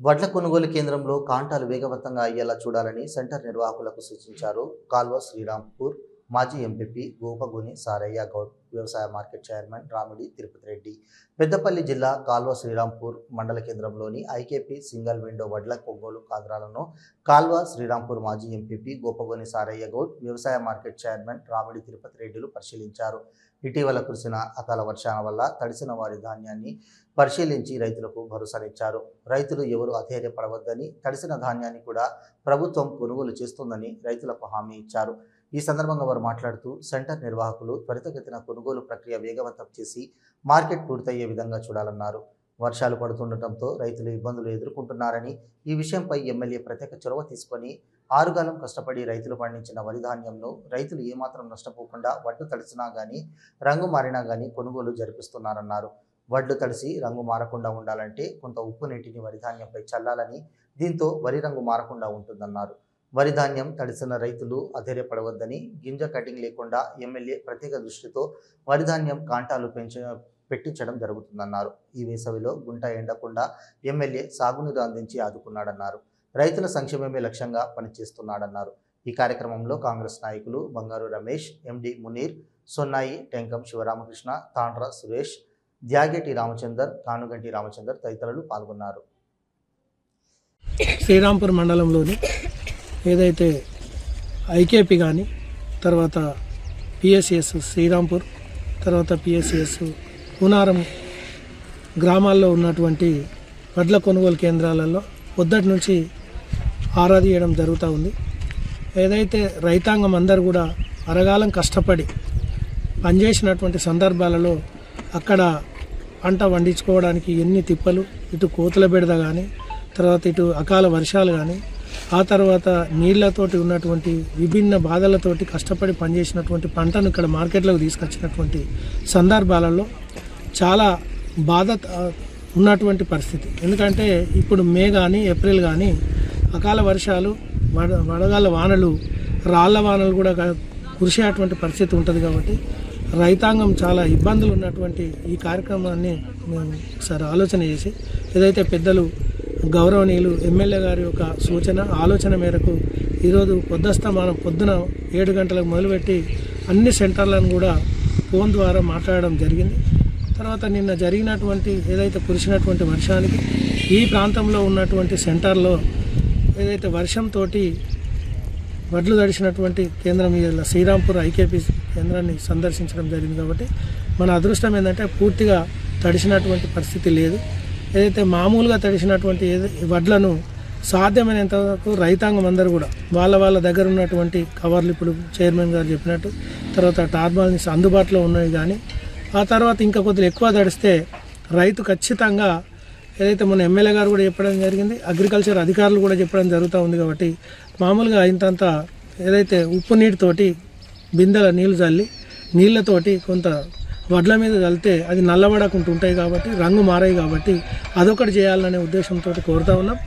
వడ్ల కొనుగోలు కేంద్రంలో కాంటాలు వేగవంతంగా అయ్యేలా చూడాలని సెంటర్ నిర్వాహకులకు సూచించారు. కాల్వ శ్రీరాంపూర్ మాజీ ఎంపీపీ గోపగుని సారయ్య గౌడ్. వ్యవసాయ మార్కెట్ చైర్మన్ రామిడి తిరుపతి రెడ్డి. పెద్దపల్లి జిల్లా కాల్వ శ్రీరాంపూర్ మండల కేంద్రంలోని ఐకేపీ సింగిల్ విండో వడ్ల కొంగోలు కాగ్రాలను కాల్వ శ్రీరాంపూర్ మాజీ ఎంపీపీ గోపగోని సారయ్య గౌడ్ వ్యవసాయ మార్కెట్ చైర్మన్ రామిడి తిరుపతి రెడ్డిలు పరిశీలించారు. ఇటీవల కురిసిన అకాల వర్షాల వల్ల తడిసిన వారి ధాన్యాన్ని పరిశీలించి రైతులకు భరోసానిచ్చారు రైతులు ఎవరు అధైర్యపడవద్దని తడిసిన ధాన్యాన్ని కూడా ప్రభుత్వం కొనుగోలు చేస్తుందని రైతులకు హామీ ఇచ్చారు. ఈ సందర్భంగా వారు మాట్లాడుతూ సెంటర్ నిర్వాహకులు త్వరితగతిన కొనుగోలు ప్రక్రియ వేగవంతం చేసి మార్కెట్ పూర్తయ్యే విధంగా చూడాలన్నారు. వర్షాలు పడుతుండటంతో రైతులు ఇబ్బందులు ఎదుర్కొంటున్నారని ఈ విషయంపై ఎమ్మెల్యే ప్రత్యేక చొరవ తీసుకొని ఆరుగాలం కష్టపడి రైతులు పండించిన వరి ధాన్యంను రైతులు ఏమాత్రం నష్టపోకుండా వడ్లు తడిసినా కానీ రంగు మారినా కానీ కొనుగోలు జరిపిస్తున్నారన్నారు. వడ్లు తడిసి రంగు మారకుండా ఉండాలంటే కొంత ఉప్పు నీటిని వరి ధాన్యంపై చల్లాలని దీంతో వరి రంగు మారకుండా ఉంటుందన్నారు. వరి ధాన్యం తడిసిన రైతులు అధైర్యపడవద్దని గింజ కటింగ్ లేకుండా ఎమ్మెల్యే ప్రత్యేక దృష్టితో వరి ధాన్యం కాంటాలు పెంచ పెట్టించడం జరుగుతుందన్నారు. ఈ వేసవిలో గుంట ఎండకుండా ఎమ్మెల్యే సాగునీరు అందించి ఆదుకున్నాడన్నారు. రైతుల సంక్షేమమే లక్ష్యంగా పనిచేస్తున్నాడన్నారు. ఈ కార్యక్రమంలో కాంగ్రెస్ నాయకులు బంగారు రమేష్ ఎండి మునీర్ సొన్నాయి టెంకం శివరామకృష్ణ తాండ్ర సురేష్ ద్యాగేటి రామచందర్ కానుగంటి రామచందర్ తదితరులు పాల్గొన్నారు. శ్రీరాంపూర్ మండలంలోని ఏదైతే ఐకేపీ కానీ తర్వాత పిఎస్సిఎస్ శ్రీరాంపూర్ తర్వాత పిఎస్సిఎస్ పూనారం గ్రామాల్లో ఉన్నటువంటి వడ్ల కొనుగోలు కేంద్రాలలో పొద్దటి నుంచి ఆరా జరుగుతూ ఉంది. ఏదైతే రైతాంగం అందరు కూడా అరగాలం కష్టపడి పనిచేసినటువంటి సందర్భాలలో అక్కడ పంట పండించుకోవడానికి ఎన్ని తిప్పలు ఇటు కోతుల బెడద కానీ తర్వాత ఇటు అకాల వర్షాలు కానీ ఆ తర్వాత నీళ్ళతోటి ఉన్నటువంటి విభిన్న బాధలతోటి కష్టపడి పనిచేసినటువంటి పంటను ఇక్కడ మార్కెట్లోకి తీసుకొచ్చినటువంటి సందర్భాలలో చాలా బాధ ఉన్నటువంటి పరిస్థితి. ఎందుకంటే ఇప్పుడు మే కానీ ఏప్రిల్ కానీ అకాల వర్షాలు వడ వడగాల వానలు రాళ్ళ వానలు కూడా కురిసేటువంటి పరిస్థితి ఉంటుంది కాబట్టి రైతాంగం చాలా ఇబ్బందులు ఉన్నటువంటి ఈ కార్యక్రమాన్ని మేము ఒకసారి ఆలోచన చేసి ఏదైతే పెద్దలు గౌరవనీయులు ఎమ్మెల్యే గారి యొక్క సూచన ఆలోచన మేరకు ఈరోజు పొద్దుస్తమానం పొద్దున ఏడు గంటలకు మొదలుపెట్టి అన్ని సెంటర్లను కూడా ఫోన్ ద్వారా మాట్లాడడం జరిగింది. తర్వాత నిన్న జరిగినటువంటి ఏదైతే కురిసినటువంటి వర్షానికి ఈ ప్రాంతంలో ఉన్నటువంటి సెంటర్లో ఏదైతే వర్షంతో వడ్లు తడిసినటువంటి కేంద్రం శ్రీరాంపూర్ ఐకేపీ కేంద్రాన్ని సందర్శించడం జరిగింది కాబట్టి మన అదృష్టం ఏంటంటే పూర్తిగా తడిసినటువంటి పరిస్థితి లేదు. ఏదైతే మామూలుగా తడిసినటువంటి వడ్లను సాధ్యమైనంత వరకు రైతాంగం అందరూ కూడా వాళ్ళ వాళ్ళ దగ్గర ఉన్నటువంటి కవర్లు ఇప్పుడు చైర్మన్ గారు చెప్పినట్టు తర్వాత టార్బాల్స్ అందుబాటులో ఉన్నాయి కానీ ఆ తర్వాత ఇంకా కొద్దిగా ఎక్కువ తడిస్తే రైతు ఖచ్చితంగా ఏదైతే మన ఎమ్మెల్యే గారు కూడా చెప్పడం జరిగింది అగ్రికల్చర్ అధికారులు కూడా చెప్పడం జరుగుతూ ఉంది కాబట్టి మామూలుగా ఇంతంత ఏదైతే ఉప్పు నీటితోటి బిందెల నీళ్ళు చల్లి నీళ్ళతోటి కొంత వడ్ల మీద చల్లితే అది నల్లబడకుండా ఉంటాయి కాబట్టి రంగు మారాయి కాబట్టి అదొకటి చేయాలనే ఉద్దేశంతో కోరుతా ఉన్నాం.